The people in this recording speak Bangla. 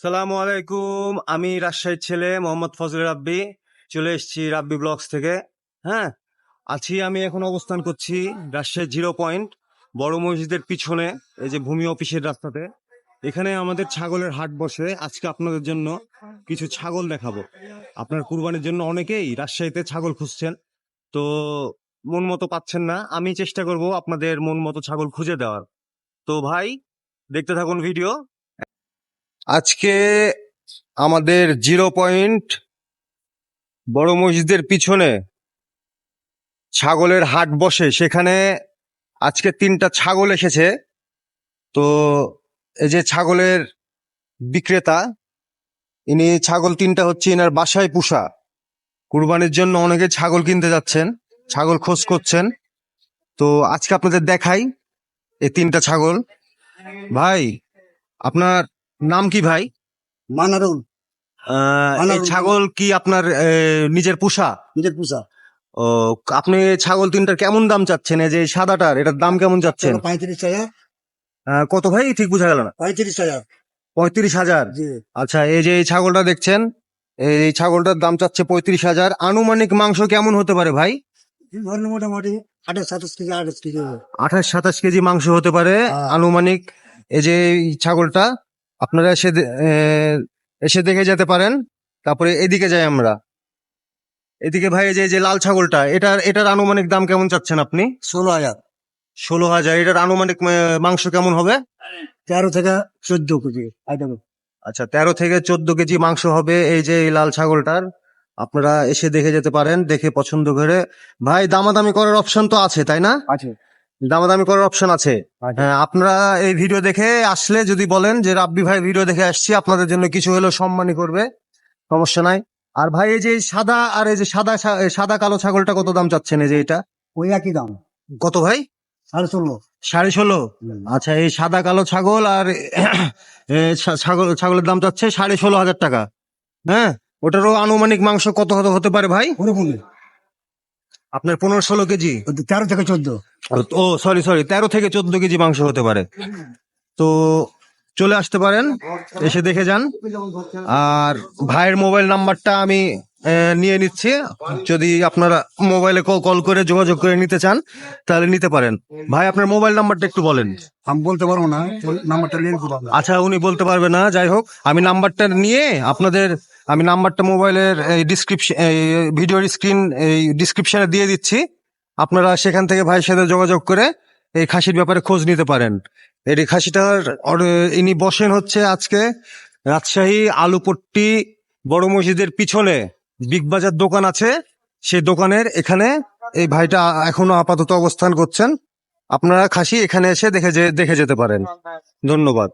সালামু আলাইকুম, আমি রাজশাহীর ছেলে মোহাম্মদ ফজল রাব্বি। চলে এসেছি রাব্বি ব্লগস থেকে হ্যাঁ? আছি আমি, এখন অবস্থান করছি রাজশাহী জিরো পয়েন্ট, বড় মসজিদের পিছনে, এই যে ভূমি অফিসের রাস্তাতে। এখানে আমাদের ছাগলের হাট বসে, আজকে আপনাদের জন্য কিছু ছাগল দেখাবো। আপনার কুরবানির জন্য অনেকেই রাজশাহীতে ছাগল খুঁজছেন, তো মন মতো পাচ্ছেন না, আমি চেষ্টা করব আপনাদের মন মতো ছাগল খুঁজে দেওয়ার। তো ভাই, দেখতে থাকুন ভিডিও। আজকে আমাদের জিরো পয়েন্ট বড় মসজিদের পিছনে ছাগলের হাট বসে। সেখানে আজকে তিনটা ছাগল এসেছে। তো এই যে ছাগলের বিক্রেতা, ইনি ছাগল তিনটা হচ্ছে এনার বাসায় পুষা। কুরবানির জন্য অনেকে ছাগল কিনতে যাচ্ছেন, ছাগল খোঁজ করছেন। তো আজকে আপনাদের দেখাই এই তিনটা ছাগল। ভাই, আপনার নাম কি ভাই? মানারুল। এই ছাগল কি আপনার নিজের পোষা? নিজের পূজা ও আপনি ছাগল তিনটার কেমন দাম চাচ্ছেন? এই যে সাদাটার এটার দাম কেমন চাচ্ছেন? পঁয়ত্রিশ হাজার। কত ভাই? ঠিক বোঝা গেল না। পঁয়ত্রিশ হাজার। পঁয়ত্রিশ হাজার? আচ্ছা এই যে এই ছাগলটা দেখছেন এই ছাগলটার দাম চাচ্ছে পঁয়ত্রিশ হাজার। আনুমানিক মাংস কেমন হতে পারে ভাই? মোটামুটি আঠাশ সাতাশ কেজি আঠাশ কেজি আঠাশ সাতাশ কেজি মাংস হতে পারে হ্যাঁ। আনুমানিক। এই যে ছাগলটা আপনারা এসে এসে দেখে যেতে পারেন। তারপরে এদিকে যাই আমরা। এদিকে ভাই এই যে যে লাল ছাগলটা এটার এটার আনুমানিক দাম কেমন চাচ্ছেন আপনি? ষোলো হাজার। ষোলো হাজার। এটার আনুমানিক মাংস কেমন হবে? তেরো থেকে চোদ্দ কেজি আচ্ছা তেরো থেকে চোদ্দ কেজি মাংস হবে এই যে এই লাল ছাগলটার। আপনারা এসে দেখে যেতে পারেন দেখে পছন্দ করে। ভাই দামাদামি করার অপশন তো আছে তাই না? আছে। দামাদামি করার অপশন আছে। আছে। হ্যাঁ আপনারা এই ভিডিও দেখে আসলে যদি বলেন যে রাব্বি ভাই ভিডিও দেখে আসছি আপনাদের জন্য কিছু হলেও সম্মানই করবে। সমস্যা নাই। আর ভাই এই যে সাদা আর এই যে সাদা সাদা কালো ছাগলটা কত দাম চাচ্ছেন এই যে এটা? ওই একই দাম। কত ভাই? সাড়ে ষোলো। সাড়ে ষোলো? আচ্ছা এই সাদা কালো ছাগল আর ছাগল ছাগলের দাম চাচ্ছে সাড়ে ষোলো হাজার টাকা। হ্যাঁ ওটারও আনুমানিক মাংস কত কত হতে পারে ভাই? আপনার পনেরো ষোলো কেজি? তেরো থেকে চোদ্দ। ও সরি সরি তেরো থেকে চোদ্দ কেজি মাংস হতে পারে। তো চলে আসতে পারেন এসে দেখে যান। আর ভাইয়ের মোবাইল নাম্বারটা আমি নিয়ে নিচ্ছি। যদি আপনারা মোবাইলে কল করে যোগাযোগ করে নিতে চান তাহলে নিতে পারেন। ভাই আপনার মোবাইল নাম্বারটা একটু বলেন। আমি বলতে পারব না নাম্বারটা আচ্ছা উনি বলতে পারবে না যাই হোক। আমি নাম্বারটা নিয়ে আপনাদের আমি নাম্বারটা মোবাইলের ডিসক্রিপশন ভিডিওর স্ক্রিন এই ডিসক্রিপশনে দিয়ে দিচ্ছি। আপনারা সেখান থেকে ভাইয়ের সাথে যোগাযোগ করে এই খাসির ব্যাপারে খোঁজ নিতে পারেন। এই খাসিটার ইনি বসেন হচ্ছে আজকে রাজশাহী আলুপট্টি বড় মসজিদের পিছনে। বিগ বাজার দোকান আছে। সেই দোকানের এখানে এই ভাইটা এখনও আপাতত অবস্থান করছেন। আপনারা খাসি এখানে এসে দেখে দেখে যেতে পারেন। ধন্যবাদ।